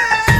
Yeah!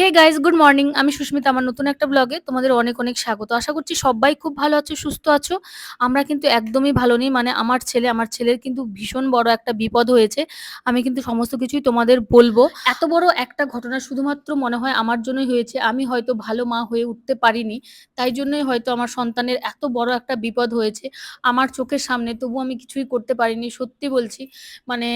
Hey guys good morning আমি সুস্মিতা, আমার নতুন একটা ব্লগে তোমাদের অনেক অনেক স্বাগত। আশা করছি সবাই খুব ভালো আছো, সুস্থ আছো। আমরা কিন্তু একদমই ভালো নেই মানে আমার ছেলে, আমার ছেলের কিন্তু ভীষণ বড় একটা বিপদ হয়েছে। আমি কিন্তু সমস্ত কিছুই তোমাদের বলব। এত বড় একটা ঘটনা শুধুমাত্র মনে হয় আমার জন্যই হয়েছে। আমি হয়তো ভালো মা হয়ে উঠতে পারিনি, তাই জন্যই হয়তো আমার সন্তানের এত বড় একটা বিপদ হয়েছে। আমার চোখের সামনে তবু আমি কিছুই করতে পারিনি, সত্যি বলছি। মানে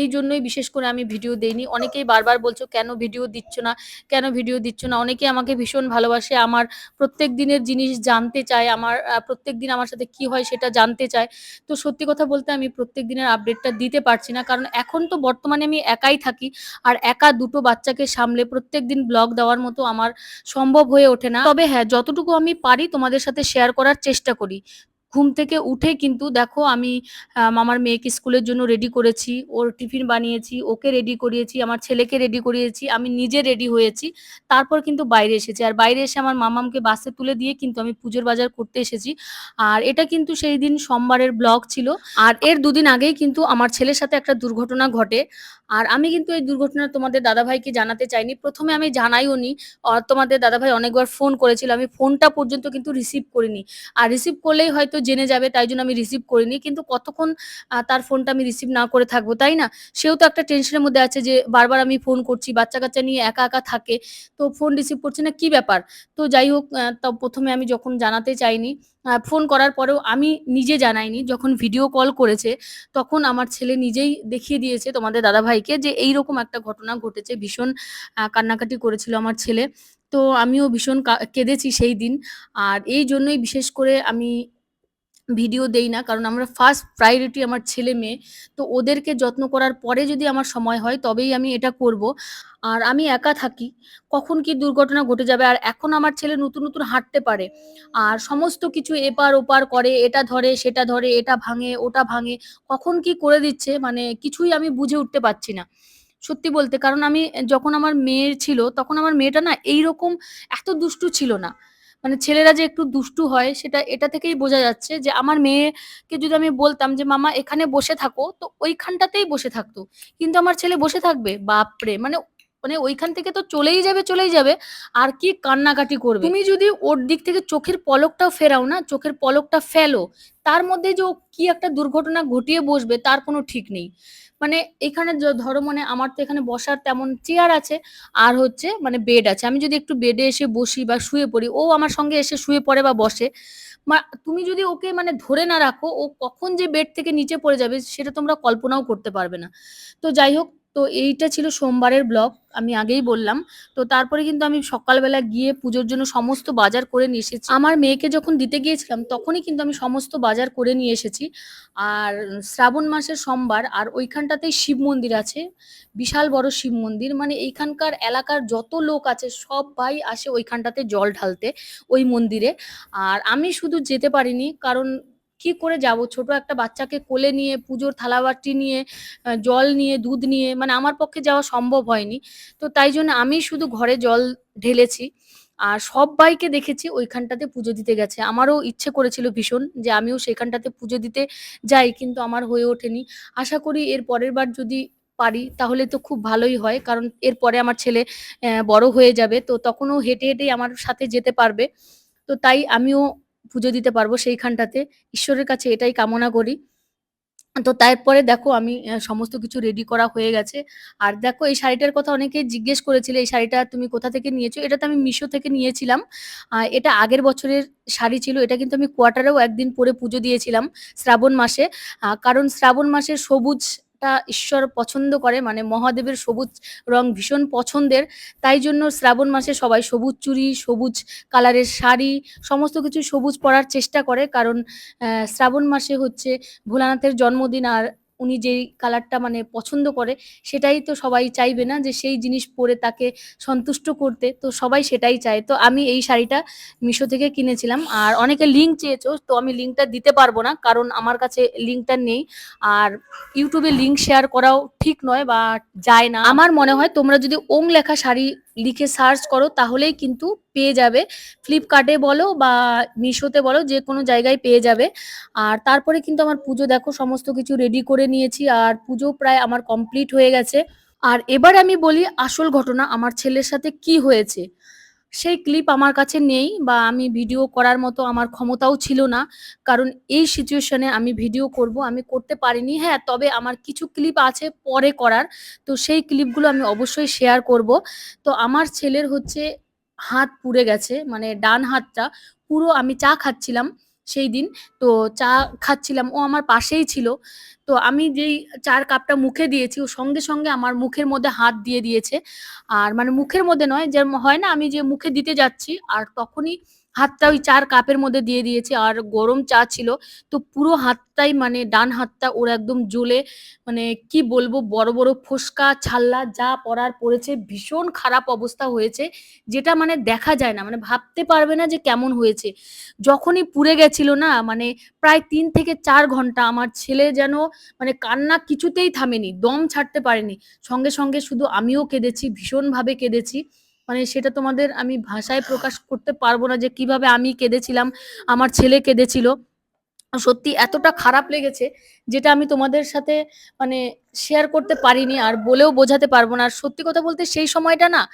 এই জন্যই বিশেষ করে আমি ভিডিও দেইনি। অনেকেই বারবার বলছো, কেন ভিডিও দিচ্ছ না? কেন ভিডিও দিচ্ছ না? অনেকে আমাকে ভীষণ ভালোবাসে। আমার প্রত্যেক দিনের জিনিস জানতে চায়। আমার প্রত্যেক দিন আমার সাথে কি হয় সেটা জানতে চায়। তো সত্যি কথা বলতে আমি প্রত্যেক দিনের আপডেটটা দিতে পারছি না। কারণ এখন তো বর্তমানে আমি একাই থাকি আর একা দুটো বাচ্চাকে সামলে প্রত্যেক দিন ব্লগ দেওয়ার মতো আমার সম্ভব হয়ে ওঠে না। তবে হ্যাঁ যতটুকু আমি পারি তোমাদের সাথে শেয়ার করার চেষ্টা করি। ঘুম থেকে উঠে কিন্তু দেখো আমি আম, আমার মেয়েকে স্কুলের জন্য রেডি করেছি ওর টিফিন বানিয়েছি ওকে রেডি করিয়েছি আমার ছেলেকে রেডি করিয়েছি আমি নিজে রেডি হয়েছি তারপর কিন্তু বাইরে এসেছি। আর বাইরে এসে আমার মামামকে বাসে তুলে দিয়ে কিন্তু আমি পুজোর বাজার করতে এসেছি। আর এটা কিন্তু সেই দিন সোমবারের ব্লগ ছিল। আর এর দুদিন আগেই কিন্তু আমার ছেলের সাথে একটা দুর্ঘটনা ঘটে। আর আমি কিন্তু এই দুর্ঘটনা তোমাদের দাদাভাইকে জানাতে চাইনি। প্রথমে আমি জানাইও নি। তোমাদের দাদাভাই অনেকবার ফোন করেছিল। আমি ফোনটা পর্যন্ত কিন্তু রিসিভ করিনি। আর রিসিভ করলেই হয়তো জেনে যাবে, তাই জন্য আমি রিসিভ করিনি। কিন্তু কতক্ষণ তার ফোনটা আমি রিসিভ না করে থাকব, তাই না? সেও তো একটা টেনশনের মধ্যে আছে যে বারবার আমি ফোন করছি বাচ্চা কাচ্চা নিয়ে একা একা থাকে, তো ফোন রিসিভ করছে না, কি ব্যাপার? তো যাই হোক তা প্রথমে আমি যখন জানাতে চাইনি ফোন করার পরেও আমি নিজে জানাইনি, যখন ভিডিও কল করেছে, তখন আমার ছেলে নিজেই দেখিয়ে দিয়েছে তোমাদের দাদাভাইকে যে এইরকম একটা ঘটনা ঘটেছে, ভীষণ কান্নাকাটি করেছিল আমার ছেলে। তো আমিও ভীষণ কেঁদেছি সেই দিন। আর এই জন্যই বিশেষ করে আমি ভিডিও দেই না, কারণ আমরা ফার্স্ট প্রায়োরিটি আমার ছেলে মেয়ে, তো ওদেরকে যত্ন করার পরে যদি আমার সময় হয় তবেই আমি এটা করব। আর আমি একা থাকি, কখন কি দুর্ঘটনা ঘটে যাবে, আর এখন আমার ছেলে নতুন নতুন হাঁটতে পারে, আর সমস্ত কিছু এপার ওপার করে, এটা ধরে, সেটা ধরে, এটা ভাঙে, ওটা ভাঙে, কখন কি করে দিচ্ছে মানে কিছুই আমি বুঝে উঠতে পারছি না। সত্যি বলতে, কারণ আমি যখন আমার মেয়ে ছিল, তখন আমার মেয়েটা না এইরকম এত দুষ্টু ছিল না। মানে ছেলেরা যে একটু দুষ্টু হয়, সেটা, এটা থেকেই বোঝা যাচ্ছে যে আমার মেয়েকে যদি আমি বলতাম যে, মামা, এখানে বসে থাকো তো ওইখানটাতেই বসে থাকতো। কিন্তু আমার ছেলে বসে থাকবে? বাপরে! মানে মানে ওইখান থেকে তো চলেই যাবে চলেই যাবে। আর কি কান্নাকাটি করবে? তুমি যদি ওর দিক থেকে চোখের পলকটাও ফেরাও না, চোখের পলকটা ফেলো, তার মধ্যে যে কি একটা দুর্ঘটনা ঘটিয়ে বসবে, তার কোনো ঠিক নেই। মানে এখানে ধরো মানে আমার তো এখানে বসার তেমন চেয়ার আছে, আর হচ্ছে মানে বেড আছে। আমি যদি একটু বেডে এসে বসি বা শুয়ে পড়ি, ও আমার সঙ্গে এসে শুয়ে পড়ে বা বসে তুমি যদি ওকে মানে ধরে না রাখো, ও কখন যে বেড থেকে নিচে পড়ে যাবে, সেটা তোমরা কল্পনাও করতে পারবে না। তো যাই হোক তো এইটা ছিল সোমবারের ব্লগ, আমি আগেই বললাম। তো তারপরে কিন্তু আমি সকালবেলা গিয়ে পুজোর জন্য সমস্ত বাজার করে নিয়ে এসেছি। আমার মেয়েকে যখন দিতে গিয়েছিলাম, তখনই কিন্তু আমি সমস্ত বাজার করে নিয়ে এসেছি। আর শ্রাবণ মাসের সোমবার, আর ওইখানটাতেই শিব মন্দির আছে, বিশাল বড় শিব মন্দির। মানে এইখানকার এলাকার যত লোক আছে, সবাই আসে ওইখানটাতে জল ঢালতে, ওই মন্দিরে। আর আমি শুধু যেতে পারিনি, কারণ কি করে যাব? ছোট একটা বাচ্চাকে কোলে নিয়ে, পুজোর থালাবাটি নিয়ে জল নিয়ে, দুধ নিয়ে মানে আমার পক্ষে যাওয়া সম্ভব হয়নি। তো তাই জন্য আমি শুধু ঘরে জল ঢেলেছি আর সবাইকে দেখেছি ওইখানটাতে পুজো দিতে গেছে। আমারও ইচ্ছে করেছিল ভীষণ যে আমিও সেখানটাতে পুজো দিতে যাই, কিন্তু আমার হয়ে ওঠেনি। আশা করি এর পরের বার যদি পারি, তাহলে তো খুব ভালোই হয়, কারণ এরপরে আমার ছেলে বড় হয়ে যাবে, তো তখনও হেঁটে হেঁটেই আমার সাথে যেতে পারবে। তো তাই আমিও পুজো দিতে পারব সেইখানটাতে। ঈশ্বরের কাছে এটাই কামনা করি। তো তারপরে দেখো আমি সমস্ত কিছু রেডি করা হয়ে গেছে। আর দেখো এই শাড়িটার কথা অনেকেই জিজ্ঞেস করেছিলে, এই শাড়িটা তুমি কোথা থেকে নিয়েছো? এটা তো আমি মিশো থেকে নিয়েছিলাম। এটা আগের বছরের শাড়ি ছিল, এটা কিন্তু আমি কোয়ার্টারেও একদিন পরে পুজো দিয়েছিলাম শ্রাবণ মাসে। কারণ শ্রাবণ মাসের সবুজটা ঈশ্বর পছন্দ করে মানে মহাদেবের সবুজ রং ভীষণ পছন্দের। তাই জন্য শ্রাবণ মাসে সবাই সবুজ চুড়ি, সবুজ কালারের শাড়ি, সমস্ত কিছু সবুজ পরার চেষ্টা করে। কারণ শ্রাবণ মাসে হচ্ছে ভোলানাথের জন্মদিন আর উনি যেই কালারটা মানে পছন্দ করে, সেটাই তো সবাই চাইবে না যে সেই জিনিস পরে তাকে সন্তুষ্ট করতে, তো সবাই সেটাই চায়। তো আমি এই শাড়িটা মিশো থেকে কিনেছিলাম। আর অনেকে লিঙ্ক চেয়েছো, তো আমি লিঙ্কটা দিতে পারব না, কারণ আমার কাছে লিঙ্কটা নেই। আর ইউটিউবে লিঙ্ক শেয়ার করাও ঠিক নয় বা যায় না। আমার মনে হয় তোমরা যদি ওং লেখা শাড়ি লিখে সার্চ করো, তাহলেই কিন্তু পেয়ে যাবে। ফ্লিপকার্টে বলো বা মিশোতে বলো, যে কোনো জায়গায় পেয়ে যাবে। আর তারপরে কিন্তু আমার পুজো দেখো, সমস্ত কিছু রেডি করে নিয়েছি। আর পুজো প্রায় আমার কমপ্লিট হয়ে গেছে। আর এবার আমি বলি আসল ঘটনা, আমার ছেলের সাথে কি হয়েছে? সেই ক্লিপ আমার কাছে নেই বা আমি ভিডিও করার মতো আমার ক্ষমতাও ছিল না। কারণ এই সিচুয়েশনে আমি ভিডিও করব, আমি করতে পারিনি। হ্যাঁ তবে আমার কিছু ক্লিপ আছে পরে করার। তো সেই ক্লিপগুলো আমি অবশ্যই শেয়ার করব। তো আমার ছেলের হচ্ছে হাত পুড়ে গেছে মানে ডান হাতটা। পুরো আমি চা খাচ্ছিলাম। সেই দিন তো চা খাচ্ছিলাম। ও আমার পাশেই ছিল। তো আমি যেই চার কাপটা মুখে দিয়েছি, ও সঙ্গে সঙ্গে আমার মুখের মধ্যে হাত দিয়ে দিয়েছে। আর মানে মুখের মধ্যে নয় যে হয় না, আমি যে মুখে দিতে যাচ্ছি, আর তখনই হাতটা ওই চার কাপের মধ্যে দিয়ে দিয়েছে আর গরম চা ছিল। তো পুরো হাতটাই মানে ডান হাতটা ওর একদম জ্বলে মানে কি বলব, বড় বড় ফোসকা, ছাল্লা যা পরার পড়েছে, ভীষণ খারাপ অবস্থা হয়েছে, যেটা মানে দেখা যায় না মানে ভাবতে পারবে না যে কেমন হয়েছে। যখনই পুড়ে গেছিল না মানে প্রায় তিন থেকে চার ঘণ্টা আমার ছেলে যেন মানে কান্না কিছুতেই থামেনি, দম ছাড়তে পারেনি। সঙ্গে সঙ্গে শুধু আমিও কেঁদেছি, ভীষণভাবে কেঁদেছি। মানে সেটা তোমাদের আমি ভাষায় প্রকাশ করতে পারব না যে কীভাবে আমি কেঁদেছিলাম, আমার ছেলে কেঁদেছিল। সত্যি এতটা খারাপ লেগেছে, যেটা আমি তোমাদের সাথে মানে শেয়ার করতে পারিনি আর বলেও বোঝাতে পারব না। আর সত্যি কথা বলতে সেই সময়টা না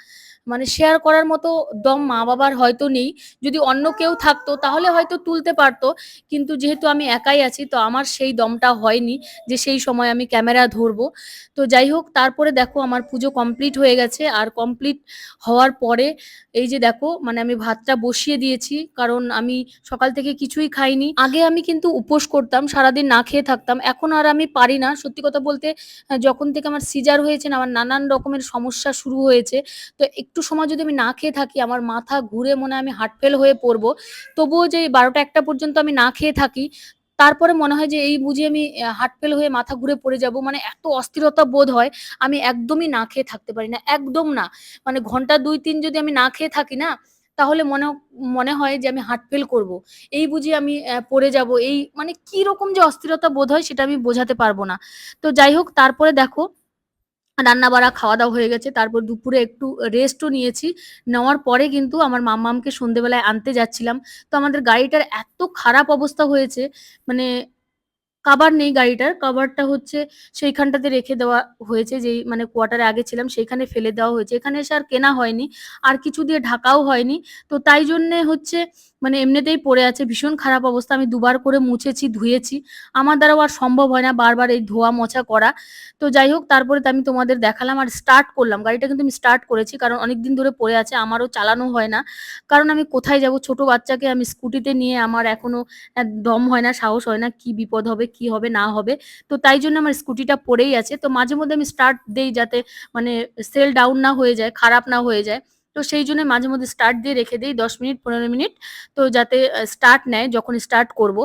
মানে শেয়ার করার মতো দম মা বাবার হয়তো নেই। যদি অন্য কেউ থাকতো তাহলে হয়তো তুলতে পারতো, কিন্তু যেহেতু আমি একাই আছি তো আমার সেই দমটা হয়নি যে সেই সময় আমি ক্যামেরা ধরবো। তো যাই হোক, তারপরে দেখো আমার পুজো কমপ্লিট হয়ে গেছে। আর কমপ্লিট হওয়ার পরে এই যে দেখো মানে আমি ভাতটা বসিয়ে দিয়েছি, কারণ আমি সকাল থেকে কিছুই খাইনি। আগে আমি কিন্তু উপোস করতাম, সারাদিন না খেয়ে থাকতাম। এখন আর আমি পারি না। সত্যি কথা বলতে যখন থেকে আমার সিজার হয়েছে আমার নানান রকমের সমস্যা শুরু হয়েছে, তো একটু সময় যদি আমি না খেয়ে থাকি, আমার মাথা ঘুরে মনে আমি হার্টফেল হয়ে পড়ব। তবুও যে বারোটা একটা পর্যন্ত আমি না খেয়ে থাকি, তারপরে মনে হয় যে এই বুঝি আমি হার্টফেল হয়ে মাথা ঘুরে পড়ে যাব মানে এত অস্থিরতা বোধ হয়, আমি একদমই না খেয়ে থাকতে পারি না, একদম না। মানে ঘণ্টা দুই, তিন যদি আমি না খেয়ে থাকি না তাহলে মনে মনে হয় যে আমি হার্টফেল করব। এই বুঝি আমি পড়ে যাব। এই মানে কি রকম যে অস্থিরতা বোধ হয় সেটা আমি বোঝাতে পারব না। তো যাই হোক, তারপরে দেখো, রান্না বাড়া, খাওয়া দাওয়া হয়ে গেছে। তারপর দুপুরে একটু রেস্টও নিয়েছি। নেওয়ার পরে কিন্তু আমার মাম্মামকে সন্ধেবেলায় আনতে যাচ্ছিলাম। তো আমাদের গাড়িটার এত খারাপ অবস্থা হয়েছে মানে কাভার নেই গাড়িটার কাবারটা হচ্ছে সেইখানটাতে রেখে দেওয়া হয়েছে, যেই মানে কোয়ার্টারে আগে ছিলাম সেইখানে ফেলে দেওয়া হয়েছে। এখানে এসে আর কেনা হয়নি, আর কিছু দিয়ে ঢাকাও হয়নি। তো তাই জন্যে হচ্ছে মানে এমনিতেই পড়ে আছে। ভীষণ খারাপ অবস্থা। আমি দুবার করে মুছেছি, ধুয়েছি। আমার দ্বারাও আর সম্ভব হয় না বারবার এই ধোয়া মোছা করা। তো যাই হোক, তারপরে আমি তোমাদের দেখালাম আর স্টার্ট করলাম। গাড়িটা কিন্তু আমি স্টার্ট করেছি কারণ অনেক দিন ধরে পড়ে আছে, আমারও চালানো হয় না। কারণ আমি কোথায় যাব? ছোট বাচ্চাকে আমি স্কুটিতে নিয়ে আমার এখনও দম হয় না, সাহস হয় না কি বিপদ হবে, কি হবে, না হবে। তো তাই জন্য আমার স্কুটিটা পড়েই আছে। তো মাঝে মধ্যে আমি স্টার্ট দেই যাতে মানে সেল ডাউন না হয়ে যায়, খারাপ না হয়ে যায়। তো সেই জন্য মাঝে মধ্যে স্টার্ট দিয়ে রেখে দিই, দশ মিনিট, পনেরো মিনিট। তো যাতে স্টার্ট নেয় যখন স্টার্ট করব।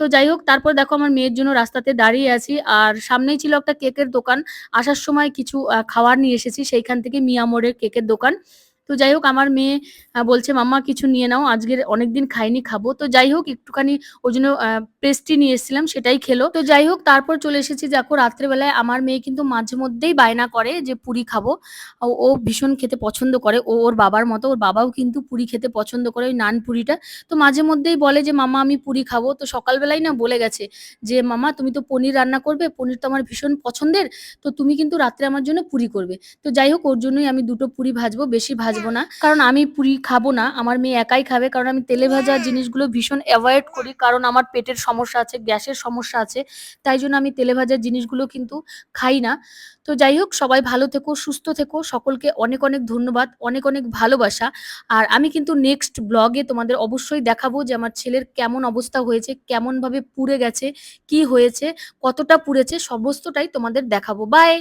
তো যাই হোক, তারপর দেখো আমার মেয়ের জন্য রাস্তাতে দাঁড়িয়ে আছি। আর সামনেই ছিল একটা কেকের দোকান। আসার সময় কিছু খাওয়ার নিয়ে এসেছি। সেইখান থেকে মিয়ামোড়ের কেকের দোকান। তো যাই হোক, আমার মেয়ে বলছে, মাম্মা, কিছু নিয়ে নাও। আজকের অনেকদিন খাইনি, খাব। তো যাই হোক, একটুখানি ওই জন্য পেস্ট্রি নিয়ে এসেছিলাম, সেটাই খেলো। তো যাই হোক, তারপর চলে এসেছি দেখো রাত্রেবেলায়। আমার মেয়ে কিন্তু মাঝে মধ্যেই বায়না করে যে পুরি খাব। ও ও ভীষণ খেতে পছন্দ করে। ও, ওর বাবার মতো, ওর বাবাও কিন্তু পুরি খেতে পছন্দ করে ওই নান পুরিটা। তো মাঝে মধ্যেই বলে যে, মামা, আমি পুরি খাব। তো সকালবেলাই না বলে গেছে যে, মামা, তুমি তো পনির রান্না করবে, পনির তো আমার ভীষণ পছন্দের। তো তুমি কিন্তু রাত্রে আমার জন্য পুরি করবে। তো যাই হোক, ওর জন্যই আমি দুটো পুরি ভাজবো, বেশি ভাজবো না। কারণ আমি পুরি খাব না, আমার মেয়ে একাই খাবে। কারণ আমি তেলে ভাজা জিনিসগুলো ভীষণ অ্যাভয়েড করি। কারণ আমার পেটের সমস্যা আছে, গ্যাসের সমস্যা আছে, তাই জন্য আমি তেলে ভাজার জিনিসগুলো কিন্তু খাই না। তো যাই হোক, সবাই ভালো থেকো, সুস্থ থেকো, সকলকে অনেক অনেক ধন্যবাদ, অনেক অনেক ভালোবাসা। আর আমি কিন্তু নেক্সট ব্লগে তোমাদের অবশ্যই দেখাবো যে আমার ছেলের কেমন অবস্থা হয়েছে, কেমনভাবে পুড়ে গেছে, কি হয়েছে, কতটা পুড়েছে, সমস্তটাই তোমাদের দেখাবো। বাই